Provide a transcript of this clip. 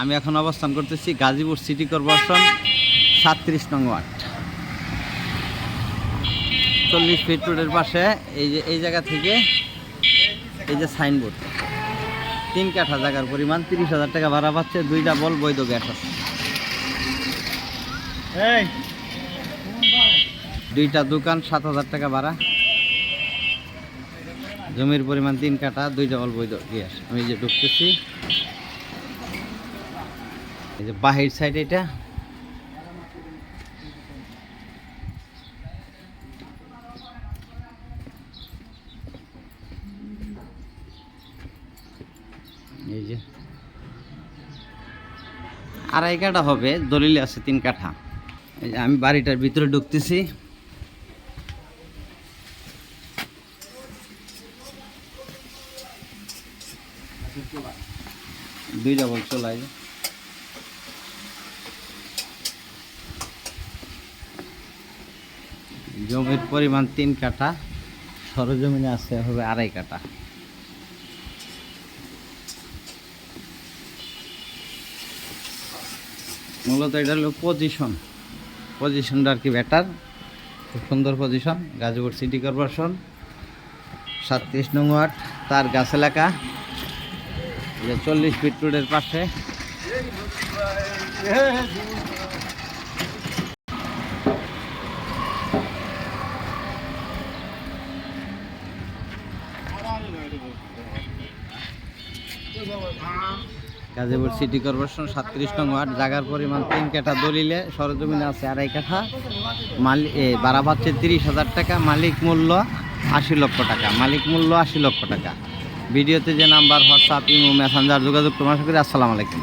আমি এখন অবস্থান করতেছি গাজীপুর সিটি কর্পোরেশন সাতত্রিশ নং ওয়ার্ড। চল্লিশ ফিট রোডের পাশে এই যে এই জায়গা থেকে এই যে সাইনবোর্ড। তিন কাঠা জায়গার পরিমাণ তিরিশ হাজার টাকা ভাড়া পাচ্ছে দুইটা বল বৈধ গ্যাস আছে। দুইটা দোকান সাত হাজার টাকা ভাড়া। জমির পরিমাণ তিন কাঠা দুইটা বল বৈধ গ্যাস। আমি যে ঢুকতেছি এই যে বাহির সাইড এটা। এই যে আড়াই কাঠা হবে, দলিলে আছে তিন কাঠা। এই যে আমি বাড়িটার ভিতরে ঢুকতেছি। দুই ডাবল চলাই জমির পরিমাণ তিন কাঠা, সরজমিনে আছে হবে আড়াই কাঠা। মূলত এটা হলো পজিশন পজিশনটা আর কি বেটার খুব সুন্দর পজিশন গাজীপুর সিটি কর্পোরেশন সাতত্রিশ নং ওয়ার্ড, তার গাছ এলাকা। চল্লিশ ফিট রোডের পাশে। গাজীপুর সিটি কর্পোরেশন সাতত্রিশ নং ওয়ার্ড জাগার পরিমাণ তিন কাঠা দলিলে সরজমিনে আছে আড়াই কাঠা। মালিক ভাড়া পাচ্ছে তিরিশ হাজার টাকা, মালিক মূল্য আশি লক্ষ টাকা, মালিক মূল্য আশি লক্ষ টাকা। ভিডিওতে যে নাম্বার, হোয়াটসঅ্যাপ, ইমো, মেসেঞ্জার যোগাযোগ তোমার সঙ্গে আসসালামু আলাইকুম।